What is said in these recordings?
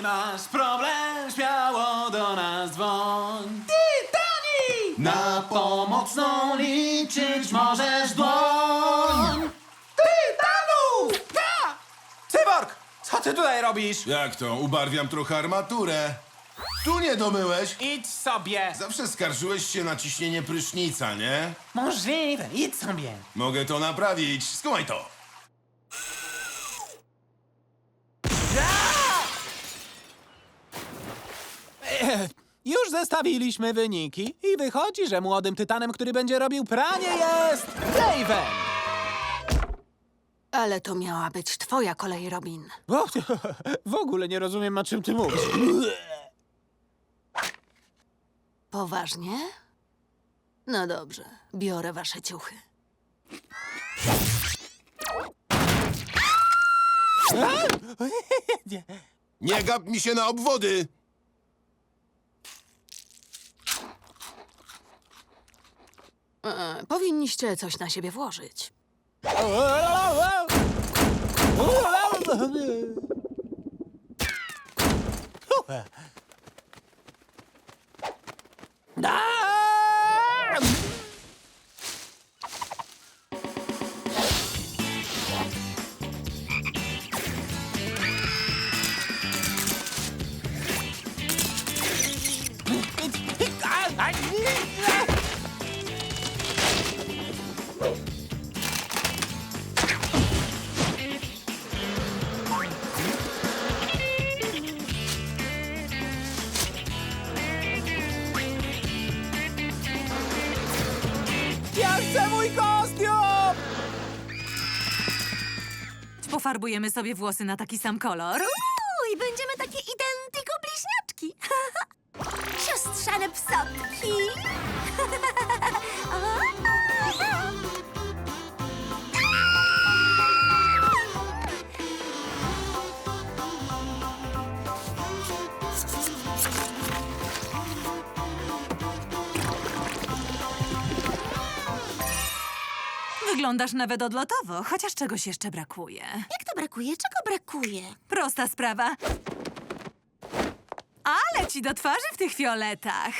Jeśli masz problem, śmiało do nas dzwoń. Titani! Na pomocną liczyć możesz dłoń. Tytanów! Ha! Cyborg! Co ty tutaj robisz? Jak to? Ubarwiam trochę armaturę. Tu nie domyłeś? Idź sobie. Zawsze skarżyłeś się na ciśnienie prysznica, nie? Możliwe, idź sobie. Mogę to naprawić. Skumaj to. Już zestawiliśmy wyniki i wychodzi, że młodym tytanem, który będzie robił pranie jest Raven. Ale to miała być twoja kolej, Robin. O, w ogóle nie rozumiem, o czym ty mówisz. Poważnie? No dobrze, biorę wasze ciuchy. Nie gap mi się na obwody. E, powinniście coś na siebie włożyć. Ja chcę mój kostium! Pofarbujemy sobie włosy na taki sam kolor. Wyglądasz nawet odlotowo, chociaż czegoś jeszcze brakuje. Jak to brakuje? Czego brakuje? Prosta sprawa. Ale ci do twarzy w tych fioletach.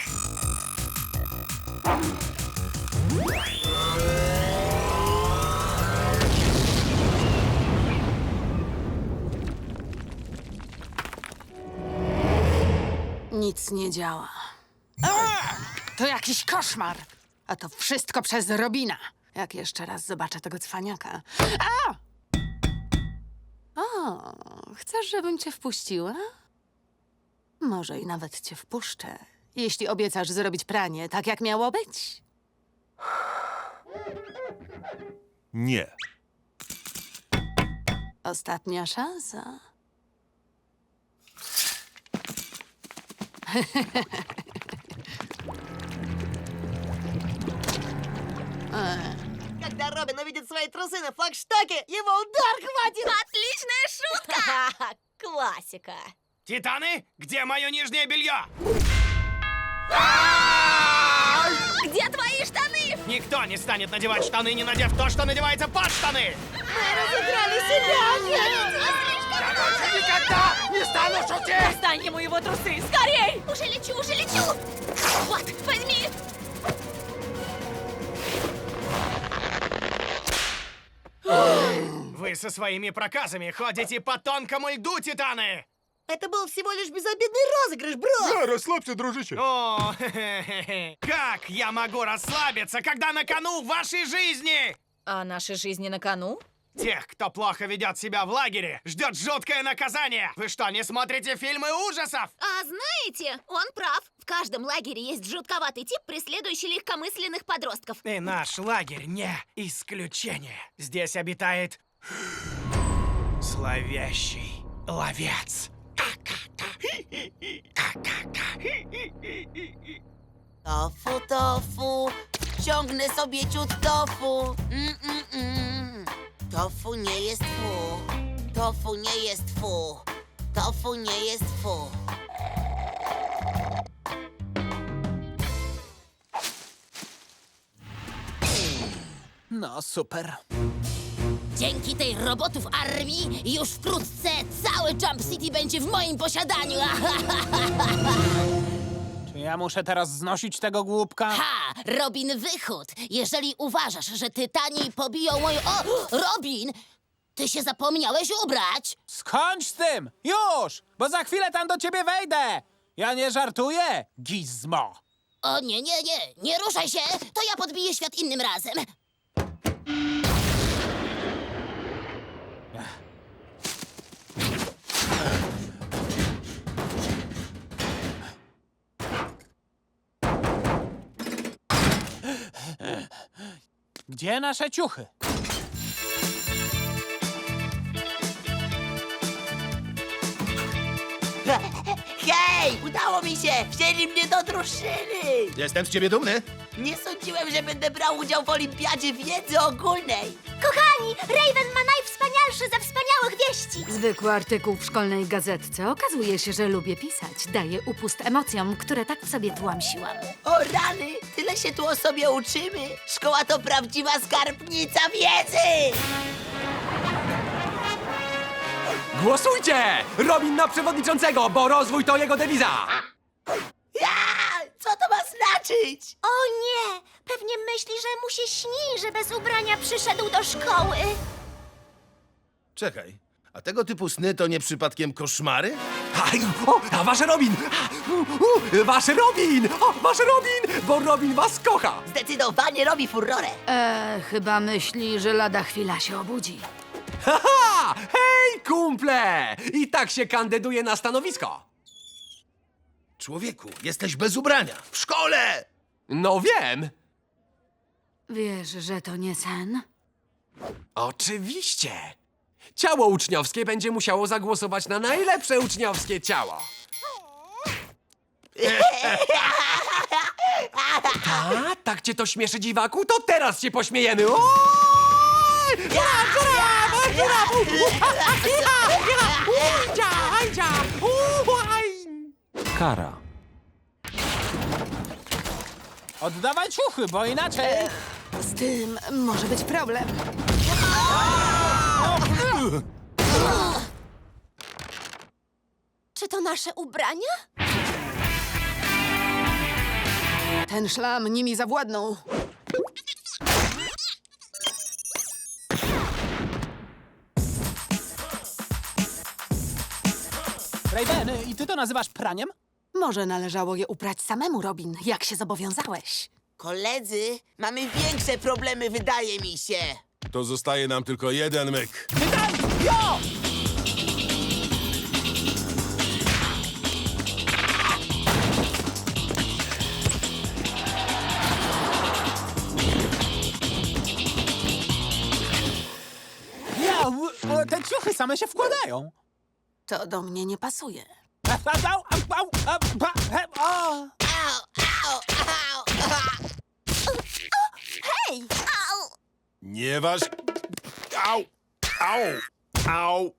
Nic nie działa. To jakiś koszmar! A to wszystko przez Robina. Jak jeszcze raz zobaczę tego cwaniaka. A! O, chcesz, żebym cię wpuściła? Może i nawet cię wpuszczę, jeśli obiecasz zrobić pranie tak, jak miało być. Nie. Ostatnia szansa. Когда Робин увидит свои трусы на флагштоке, его удар хватит! Отличная шутка! Классика. Титаны, где мое нижнее белье? Где твои штаны? Никто не станет надевать штаны, не надев то, что надевается под штаны! Разыграли себя! Я больше никогда не стану шутить! Достань ему его трусы, скорей! Уже лечу, уже лечу! Вот, возьми! Вы со своими проказами ходите по тонкому льду, Титаны! Это был всего лишь безобидный розыгрыш, бро! расслабься, дружище. О, как я могу расслабиться, когда на кону вашей жизни? А наши жизни на кону? Тех, кто плохо ведет себя в лагере, ждет жуткое наказание. Вы что, не смотрите фильмы ужасов? А знаете, он прав. В каждом лагере есть жутковатый тип, преследующий легкомысленных подростков. И наш лагерь не исключение. Здесь обитает зловещий ловец. Tofu, tofu, ciągnę sobie ciut tofu. Mm, mm, mm. Tofu nie jest fu. Tofu nie jest fu. Tofu nie jest fu. No super. Dzięki tej robotów armii już wkrótce cały Jump City będzie w moim posiadaniu. Czy ja muszę teraz znosić tego głupka? Ha! Robin Wychód! Jeżeli uważasz, że Tytani pobiją moją... O! Robin! Ty się zapomniałeś ubrać! Skończ z tym! Już! Bo za chwilę tam do ciebie wejdę! Ja nie żartuję, gizmo! O nie, nie, nie! Nie ruszaj się! To ja podbiję świat innym razem! Gdzie nasze ciuchy? Hej! Udało mi się! Wzięli mnie do drużyny! Jestem z ciebie dumny. Nie sądziłem, że będę brał udział w olimpiadzie wiedzy ogólnej. Kochani, Raven ma najwspanialsze ze wspaniałych wieści. Zwykły artykuł w szkolnej gazetce. Okazuje się, że lubię pisać. Daję upust emocjom, które tak w sobie tłamsiłam. O rany! Tyle się tu o sobie uczymy! Szkoła to prawdziwa skarbnica wiedzy! Głosujcie! Robin na przewodniczącego, bo rozwój to jego dewiza! Znaczyć? O nie, pewnie myśli, że mu się śni, że bez ubrania przyszedł do szkoły. Czekaj, a tego typu sny to nie przypadkiem koszmary? Aj, o, a wasz Robin! A, u, u, wasz Robin! O, wasz Robin! Bo Robin was kocha! Zdecydowanie robi furorę. Eee, chyba myśli, że lada chwila się obudzi. Haha! Hej, kumple! I tak się kandyduje na stanowisko. Człowieku, jesteś bez ubrania. W szkole! No wiem. Wiesz, że to nie sen? Oczywiście. Ciało uczniowskie będzie musiało zagłosować na najlepsze uczniowskie ciało. Ta, tak cię to śmieszy, dziwaku? To teraz się pośmiejemy. Oj! Żuraw, żuraw, żuraw! Ujdzia, Kara. Oddawaj ciuchy, bo inaczej... Z tym może być problem. Czy to nasze ubrania? Ten szlam nimi zawładnął. Raven, i ty to nazywasz praniem? Może należało je uprać samemu, Robin, jak się zobowiązałeś. Koledzy, mamy większe problemy, wydaje mi się. To zostaje nam tylko jeden myk. Tytan! Jo! Ja, w- te ciuchy same się wkładają. To do mnie nie pasuje. Au, au, au, au! Nie waż... Au! Au! Au!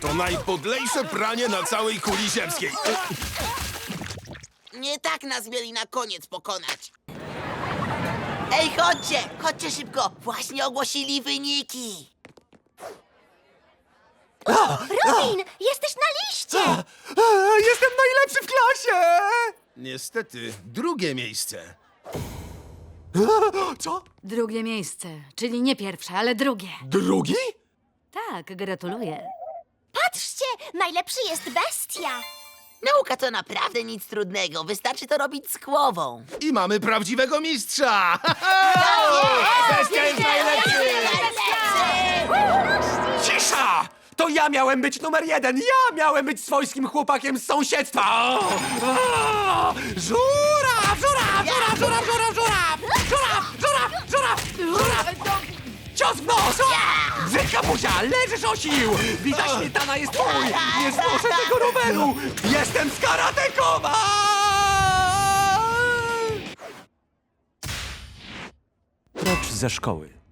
To najpodlejsze pranie na całej kuli ziemskiej. Nie tak nas mieli na koniec pokonać. Ej, chodźcie! Chodźcie szybko! Właśnie ogłosili wyniki! Robin, jesteś na liście! Jestem najlepszy w klasie! Niestety, drugie miejsce. Co? Drugie miejsce, czyli nie pierwsze, ale drugie. Drugi? Tak, gratuluję. Patrzcie, najlepszy jest bestia. Nauka to naprawdę nic trudnego. Wystarczy to robić z głową. I mamy prawdziwego mistrza! Bestia jest najlepszy! Cisza! To ja miałem być numer jeden! Ja miałem być swojskim chłopakiem z sąsiedztwa! O! O! Żuraw! Żuraw! Żuraw! Żuraw! Żuraw! Żuraw! Żuraw! Żuraw! Żuraw! Żuraw! Cios w nos! Brzydka buzia! Leżysz o sił! Wita śmietana jest twój! Nie znoszę tego roweru! Jestem z karatekowa! Precz ze szkoły.